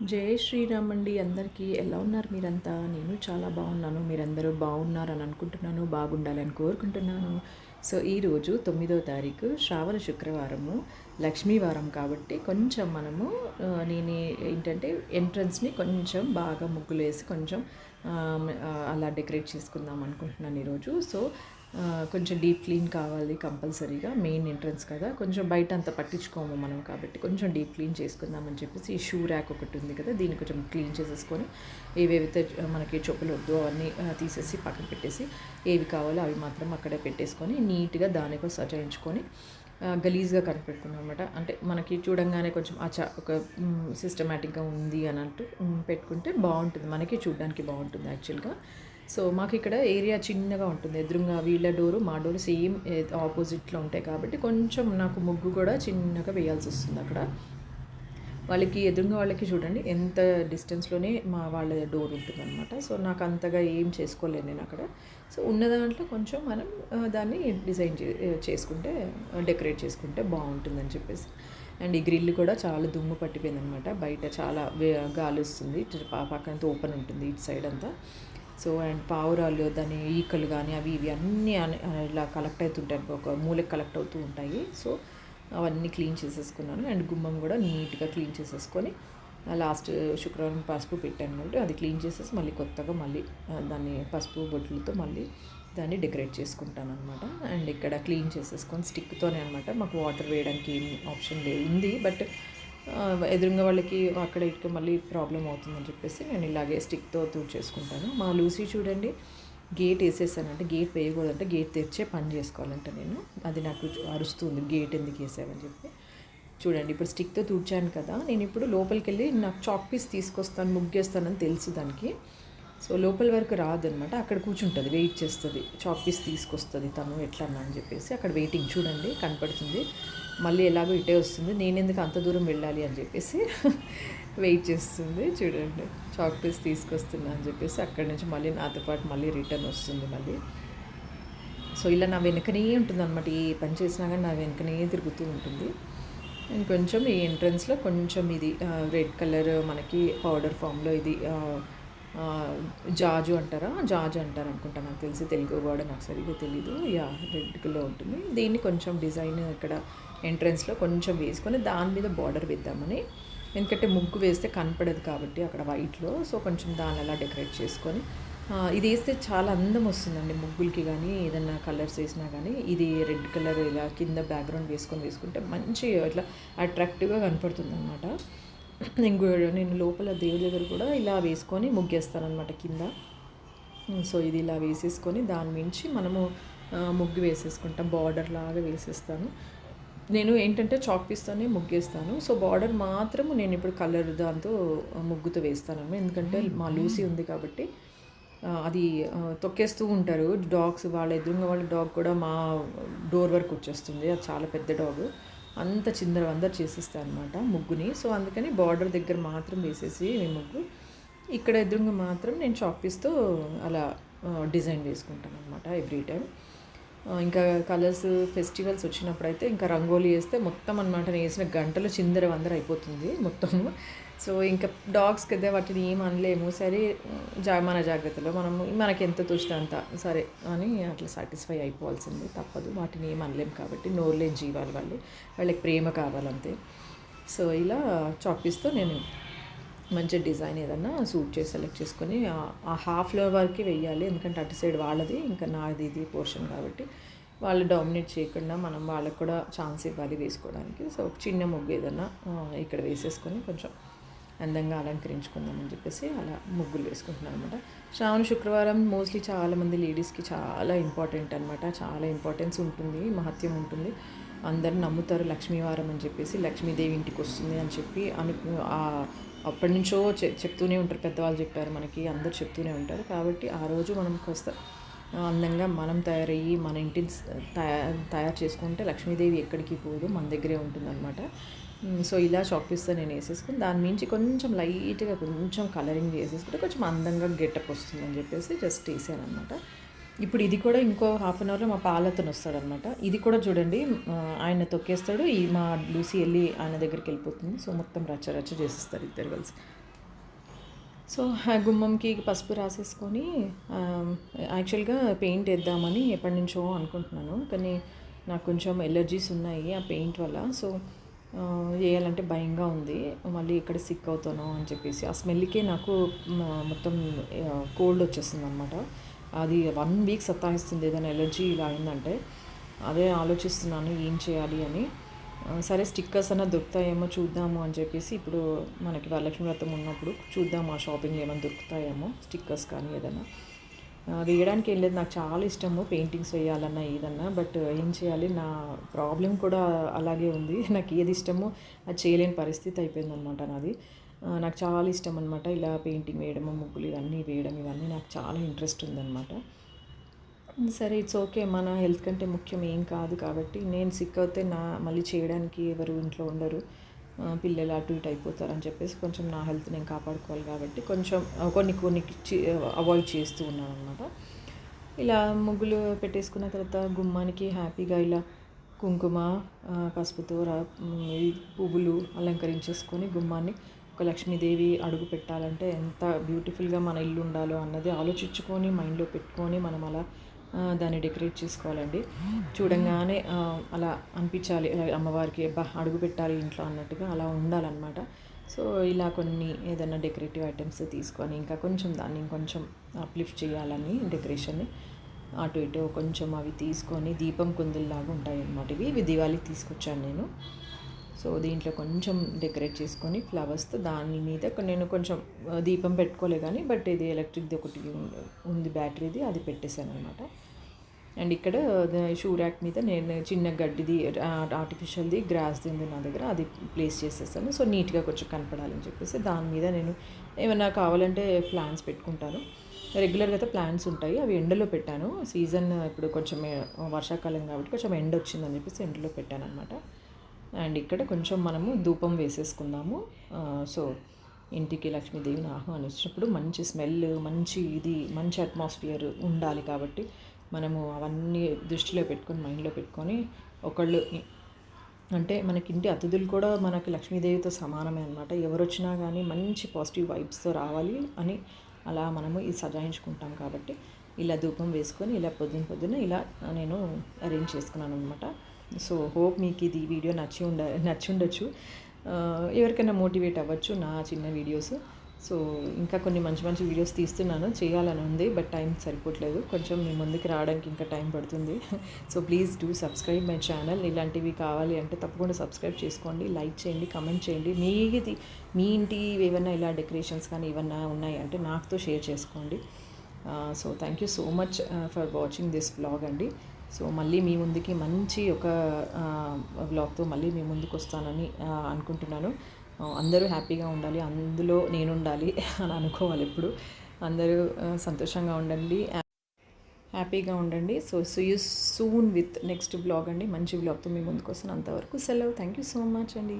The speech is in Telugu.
జై శ్రీరామ్ అండి. అందరికీ ఎలా ఉన్నారు మీరంతా? నేను చాలా బాగున్నాను. మీరందరూ బాగున్నారని అనుకుంటున్నాను బాగుండాలని కోరుకుంటున్నాను. సో ఈరోజు తొమ్మిదో తారీఖు శ్రావణ శుక్రవారము లక్ష్మీవారం కాబట్టి కొంచెం మనము నేను ఏంటంటే ఎంట్రన్స్ని కొంచెం బాగా ముగ్గులు వేసి కొంచెం అలా డెకరేట్ చేసుకుందాం అనుకుంటున్నాను ఈరోజు. సో కొంచెం డీప్ క్లీన్ కావాలి కంపల్సరీగా మెయిన్ ఎంట్రన్స్ కదా. కొంచెం బయట అంత పట్టించుకోము మనం కాబట్టి కొంచెం డీప్ క్లీన్ చేసుకుందామని చెప్పేసి ఈ షూ ర్యాక్ ఒకటి ఉంది కదా దీన్ని కొంచెం క్లీన్ చేసేసుకొని ఏవేవైతే మనకి చెప్పులు వద్దు అవన్నీ తీసేసి పక్కన పెట్టేసి ఏవి కావాలో అవి మాత్రం అక్కడే పెట్టేసుకొని నీట్గా దానికో సజాయించుకొని గలీజ్గా కనిపెట్టుకున్నాం అనమాట అంటే మనకి చూడంగానే కొంచెం అచా ఒక సిస్టమేటిక్గా ఉంది అని అంటూ పెట్టుకుంటే బాగుంటుంది. మనకి చూడడానికి బాగుంటుంది యాక్చువల్గా. సో మాకు ఇక్కడ ఏరియా చిన్నగా ఉంటుంది. ఎదురుగా వీళ్ళ డోరు మా డోరు సేమ్ ఆపోజిట్లో ఉంటాయి కాబట్టి కొంచెం నాకు ముగ్గు కూడా చిన్నగా వేయాల్సి వస్తుంది అక్కడ. వాళ్ళకి ఎదురుగా వాళ్ళకి చూడండి ఎంత డిస్టెన్స్లోనే మా వాళ్ళ డోర్ ఉంటుందన్నమాట. సో నాకు అంతగా ఏం చేసుకోలేను నేను అక్కడ. సో ఉన్న దాంట్లో కొంచెం మనం దాన్ని డిజైన్ చే చేసుకుంటే డెకరేట్ చేసుకుంటే బాగుంటుందని చెప్పేసి. అండ్ ఈ గ్రిల్ కూడా చాలా దుమ్ము పట్టిపోయింది అనమాట బయట చాలా గాలి వస్తుంది. పా- పక్కనంతా ఓపెన్ ఉంటుంది. ఇటు సైడ్ అంతా. సో అండ్ పావురాలు దాని ఈకలు కానీ అవి ఇవి అన్నీ ఇలా కలెక్ట్ అవుతుంటాయి. ఒక మూలకి కలెక్ట్ అవుతూ ఉంటాయి. సో అవన్నీ క్లీన్ చేసేసుకున్నాను. అండ్ గుమ్మం కూడా నీట్గా క్లీన్ చేసేసుకొని లాస్ట్ శుక్రవారం పసుపు పెట్టాను కాబట్టి అది క్లీన్ చేసేసి మళ్ళీ కొత్తగా మళ్ళీ దాన్ని పసుపు బొట్లతో మళ్ళీ దాన్ని డెకరేట్ చేసుకుంటాను అనమాట అండ్ ఇక్కడ క్లీన్ చేసేసుకొని స్టిక్తోనే అనమాట మాకు వాటర్ వేయడానికి ఏం ఆప్షన్ లేదు ఉంది. బట్ ఎదురుగా వాళ్ళకి అక్కడ ఇక్కడ మళ్ళీ ప్రాబ్లం అవుతుందని చెప్పేసి నేను ఇలాగే స్టిక్తో చేసుకుంటాను మా లూసీ చూడండి గేట్ వేసేసానంటే గేట్ వేయకూడదంటే గేట్ తెరిచే పని చేసుకోవాలంటే నేను. అది నాకు అరుస్తుంది గేట్ ఎందుకు వేసావని చెప్పి. చూడండి ఇప్పుడు స్టిక్తో తుడిచాను కదా నేను ఇప్పుడు లోపలికి వెళ్ళి నాకు చాక్ పీస్ తీసుకొస్తాను ముగ్గేస్తానని తెలుసు దానికి. సో లోపల వరకు రాదనమాట. అక్కడ కూర్చుంటుంది వెయిట్ చేస్తుంది. చాక్ పీస్ తీసుకొస్తుంది తను ఎట్లా అని చెప్పేసి. అక్కడ వెయిటింగ్ చూడండి కనపడుతుంది. మళ్ళీ ఎలాగో ఇటే వస్తుంది. నేను ఎందుకు అంత దూరం వెళ్ళాలి అని చెప్పేసి వెయిట్ చేస్తుంది. చూడండి చాక్ పీస్ తీసుకొస్తున్నా అని చెప్పేసి అక్కడి నుంచి మళ్ళీ నాతో పాటు మళ్ళీ రిటర్న్ వస్తుంది మళ్ళీ. సో ఇలా నా వెనుకనే ఉంటుంది అనమాట ఏ పని చేసినా కానీ నా వెనుకనే తిరుగుతూ ఉంటుంది. అండ్ కొంచెం ఈ ఎంట్రన్స్లో కొంచెం ఇది రెడ్ కలర్ మనకి పౌడర్ ఫామ్లో ఇది జాజు అంటారా? జాజు అంటారు అనుకుంటా. నాకు తెలిసి తెలుగు కూడా నాకు సరిగ్గా తెలీదు. యా రెడ్లో ఉంటుంది. దీన్ని కొంచెం డిజైన్ ఇక్కడ ఎంట్రన్స్లో కొంచెం వేసుకొని దాని మీద బార్డర్ వేద్దామని. ఎందుకంటే ముగ్గు వేస్తే కనపడదు కాబట్టి అక్కడ వైట్లో. సో కొంచెం దాన్ని అలా డెకరేట్ చేసుకొని. ఇది వేస్తే చాలా అందం వస్తుందండి ముగ్గులకి కానీ ఏదన్నా కలర్స్ వేసినా కానీ ఇది రెడ్ కలర్ ఇలా కింద బ్యాక్గ్రౌండ్ వేసుకొని వేసుకుంటే మంచి ఇట్లా అట్రాక్టివ్గా కనపడుతుంది అనమాట నేను నేను లోపల దేవుడి దగ్గర కూడా ఇలా వేసుకొని ముగ్గేస్తానమాట కింద. సో ఇది ఇలా వేసేసుకొని దాని మించి మనము ముగ్గు వేసేసుకుంటాం బార్డర్ లాగా వేసేస్తాను. నేను ఏంటంటే చాక్ పీస్తోనే ముగ్గేస్తాను. సో బార్డర్ మాత్రం నేను ఇప్పుడు కలర్ దాంతో ముగ్గుతో వేస్తాను ఎందుకంటే మా లూసీ ఉంది కాబట్టి అది తొక్కేస్తూ ఉంటారు. డాగ్స్ వాళ్ళ ఎదురుగా వాళ్ళ డాగ్ కూడా మా డోర్ వరకు వచ్చేస్తుంది. అది చాలా పెద్ద డాగ్. అంత చిందర వందర చేసేస్తాను అనమాట ముగ్గుని. సో అందుకని బార్డర్ దగ్గర మాత్రం వేసేసి ఈ ముగ్గు. ఇక్కడ ఎదురుగా మాత్రం నేను చాక్ పీస్తో అలా డిజైన్ వేసుకుంటాను అనమాట ఎవ్రీ టైం ఇంకా కలర్స్ ఫెస్టివల్స్ వచ్చినప్పుడు అయితే ఇంకా రంగోలీ వేస్తే మొత్తం అనమాట నేను వేసిన గంటలు చిందర వందర అయిపోతుంది మొత్తం. సో ఇంకా డాగ్స్ కదా వాటిని ఏం అనలేము. సరే జా మన జాగ్రత్తలో మనం మనకి ఎంత తోస్తే అంత సరే అని అట్లా సాటిస్ఫై అయిపోవాల్సింది. తప్పదు. వాటిని ఏం అనలేము కాబట్టి నోరులేని జీవాలు వాళ్ళు. వాళ్ళకి ప్రేమ కావాలంతే. సో ఇలా చాక్పీస్తో నేను మంచి డిజైన్ ఏదన్నా సూట్ చేసి సెలెక్ట్ చేసుకొని ఆ- హాఫ్ వరకు వెయ్యాలి. ఎందుకంటే అటు సైడ్ వాళ్ళది ఇంకా నాది ఇది పోర్షన్ కాబట్టి వాళ్ళు డామినేట్ చేయకుండా మనం వాళ్ళకి కూడా ఛాన్స్ ఇవ్వాలి వేసుకోవడానికి. సో ఒక చిన్న ముగ్గు ఏదన్నా ఇక్కడ వేసేసుకొని కొంచెం అందంగా అలంకరించుకుందామని చెప్పేసి అలా ముగ్గులు వేసుకుంటున్నాను అనమాట శ్రావణ శుక్రవారం మోస్ట్లీ చాలామంది లేడీస్కి చాలా ఇంపార్టెంట్ అనమాట చాలా ఇంపార్టెన్స్ ఉంటుంది మహత్యం ఉంటుంది. అందరు నమ్ముతారు లక్ష్మీవారం అని చెప్పేసి లక్ష్మీదేవి ఇంటికి వస్తుంది అని చెప్పి అను అప్పటి నుంచో చె చెప్తూనే ఉంటారు పెద్దవాళ్ళు చెప్పారు మనకి అందరు చెప్తూనే ఉంటారు. కాబట్టి ఆ రోజు మనం కాస్త అందంగా మనం తయారయ్యి మన ఇంటిని తయా- తయారు చేసుకుంటే లక్ష్మీదేవి ఎక్కడికి పోదు మన దగ్గరే ఉంటుందన్నమాట. సో ఇలా చాక్పీస్తో నేను వేసేసుకుని దాని మించి కొంచెం లైట్గా కొంచెం కలరింగ్ వేసేసుకుంటే కొంచెం అందంగా గెటప్ వస్తుందని చెప్పేసి జస్ట్ వేసాను అనమాట ఇప్పుడు ఇది కూడా ఇంకో హాఫ్ అన్ అవర్లో మా పాలతను వస్తాడనమాట. ఇది కూడా చూడండి ఆయన తొక్కేస్తాడు ఈ మా లూసి వెళ్ళి ఆయన దగ్గరికి వెళ్ళిపోతుంది. సో మొత్తం రచ్చ రచ్చ చేసేస్తారు ఇద్దరు కలిసి. సో ఆ గుమ్మంకి పసుపు రాసేసుకొని యాక్చువల్గా పెయింట్ వేద్దామని ఎప్పటి నుంచో అనుకుంటున్నాను. కానీ నాకు కొంచెం ఎలర్జీస్ ఉన్నాయి ఆ పెయింట్ వల్ల. సో చేయాలంటే వేయాలంటే భయంగా ఉంది. మళ్ళీ ఇక్కడ సిక్ అవుతాను అని చెప్పేసి. ఆ స్మెల్కే నాకు మొత్తం కోల్డ్ వచ్చేస్తుంది అనమాట అది వన్ వీక్ సత్తాయిస్తుంది ఏదైనా ఎలర్జీ ఇలా అయిందంటే అదే ఆలోచిస్తున్నాను ఏం చేయాలి అని. సరే స్టిక్కర్స్ అన్న దొరుకుతాయేమో చూద్దాము అని చెప్పేసి ఇప్పుడు మనకి వరలక్ష్మి వ్రతం ఉన్నప్పుడు చూద్దాం ఆ షాపింగ్ ఏమైనా దొరుకుతాయేమో స్టిక్కర్స్ కానీ ఏదైనా. వేయడానికి ఏం లేదు నాకు చాలా ఇష్టము పెయింటింగ్స్ వేయాలన్నా ఏదన్నా బట్ ఏం చేయాలి నా ప్రాబ్లం కూడా అలాగే ఉంది. నాకు ఏది ఇష్టమో అది చేయలేని పరిస్థితి అయిపోయిందనమాట నాది. నాకు చాలా ఇష్టం అనమాట ఇలా పెయింటింగ్ వేయడము ముగ్గులు ఇవన్నీ వేయడం ఇవన్నీ నాకు చాలా ఇంట్రెస్ట్ ఉందన్నమాట. సరే ఇట్స్ ఓకే. మన హెల్త్ కంటే ముఖ్యం ఏం కాదు కాబట్టి నేను సిక్ అవుతే నా మళ్ళీ చేయడానికి ఎవరు ఇంట్లో ఉండరు. పిల్లలు అటు ఇటు అయిపోతారు అని చెప్పేసి కొంచెం నా హెల్త్ నేను కాపాడుకోవాలి కాబట్టి కొంచెం కొన్ని కొన్ని అవాయిడ్ చేస్తూ ఉన్నాను అనమాట ఇలా ముగ్గులు పెట్టేసుకున్న తర్వాత గుమ్మానికి హ్యాపీగా ఇలా కుంకుమ పసుపుతో పువ్వులు అలంకరించేసుకొని గుమ్మాన్ని ఒక లక్ష్మీదేవి అడుగు పెట్టాలంటే ఎంత బ్యూటిఫుల్గా మన ఇల్లు ఉండాలో అన్నది ఆలోచించుకొని మైండ్లో పెట్టుకొని మనం అలా దాన్ని డెకరేట్ చేసుకోవాలండి. చూడంగానే అలా అనిపించాలి అమ్మవారికి అబ్బా అడుగు పెట్టాలి ఇంట్లో అన్నట్టుగా అలా ఉండాలన్నమాట. సో ఇలా కొన్ని ఏదైనా డెకరేటివ్ ఐటమ్స్ తీసుకొని ఇంకా కొంచెం దాన్ని ఇంకొంచెం అప్లిఫ్ట్ చేయాలని డెకరేషన్ని అటు ఇటు కొంచెం అవి తీసుకొని దీపం కుందుల్లాగా ఉంటాయి అన్నమాట ఇవి ఇవి దివాళీకి తీసుకొచ్చాను నేను. సో దీంట్లో కొంచెం డెకరేట్ చేసుకొని ఫ్లవర్స్తో దాని మీద నేను కొంచెం దీపం పెట్టుకోలే కానీ బట్ ఇది ఎలక్ట్రిక్ది ఒకటి ఉంది- ఉంది బ్యాటరీది అది పెట్టేశాను అనమాట అండ్ ఇక్కడ షూ ర్యాక్ మీద నేను చిన్న గడ్డిది ఆర్టిఫిషియల్ది గ్రాస్ది ఉంది నా దగ్గర అది ప్లేస్ చేసేసాను. సో నీట్గా కొంచెం కనపడాలని చెప్పేసి దాని మీద నేను ఏమైనా కావాలంటే ప్లాన్స్ పెట్టుకుంటాను. రెగ్యులర్గా అయితే ప్లాంట్స్ ఉంటాయి. అవి ఎండలో పెట్టాను. సీజన్ ఇప్పుడు కొంచెం వర్షాకాలం కాబట్టి కొంచెం ఎండ వచ్చిందని చెప్పేసి ఎండలో పెట్టాను అనమాట అండ్ ఇక్కడ కొంచెం మనము ధూపం వేసేసుకుందాము. సో ఇంటికి లక్ష్మీదేవిని ఆహ్వానించినప్పుడు మంచి స్మెల్ మంచి ఇది మంచి అట్మాస్ఫియర్ ఉండాలి కాబట్టి మనము అవన్నీ దృష్టిలో పెట్టుకొని మైండ్లో పెట్టుకొని ఒకళ్ళు అంటే మనకి ఇంటి అతిథులు కూడా మనకి లక్ష్మీదేవితో సమానమే అనమాట ఎవరు వచ్చినా కానీ మంచి పాజిటివ్ వైబ్స్తో రావాలి అని అలా మనము ఇది సజాయించుకుంటాం కాబట్టి ఇలా ధూపం వేసుకొని ఇలా పొద్దున పొద్దున ఇలా నేను అరేంజ్ చేసుకున్నాను అనమాట సో హోప్ మీకు ఇది వీడియో నచ్చి ఉండ నచ్చి ఉండొచ్చు. Uh, ఎవరికైనా మోటివేట్ అవ్వచ్చు నా చిన్న వీడియోస్ సో ఇంకా కొన్ని మంచి మంచి వీడియోస్ తీస్తున్నాను. చేయాలని ఉంది బట్ టైం సరిపోవట్లేదు. కొంచెం మీ ముందుకు రావడానికి ఇంకా టైం పడుతుంది. So please do subscribe my channel ఇలాంటివి కావాలి అంటే తప్పకుండా సబ్స్క్రైబ్ చేసుకోండి. లైక్ చేయండి కమెంట్ చేయండి. మీది మీ ఇంటి ఏమైనా ఇలా డెకరేషన్స్ కానీ ఏమన్నా ఉన్నాయి అంటే నాకుతో షేర్ చేసుకోండి. So thank you so much for watching this vlog అండి. సో మళ్ళీ మీ ముందుకి మంచి ఒక బ్లాగ్తో మళ్ళీ మీ ముందుకు వస్తానని అనుకుంటున్నాను. అందరూ హ్యాపీగా ఉండాలి అందులో నేను ఉండాలి అని అనుకోవాలి ఎప్పుడు. అందరూ సంతోషంగా ఉండండి హ్యాపీగా ఉండండి. So so you soon with next vlog అండి. మంచి బ్లాగ్తో మీ ముందుకు వస్తాను అంతవరకు సెలవు. థ్యాంక్ యూ సో మచ్ అండి.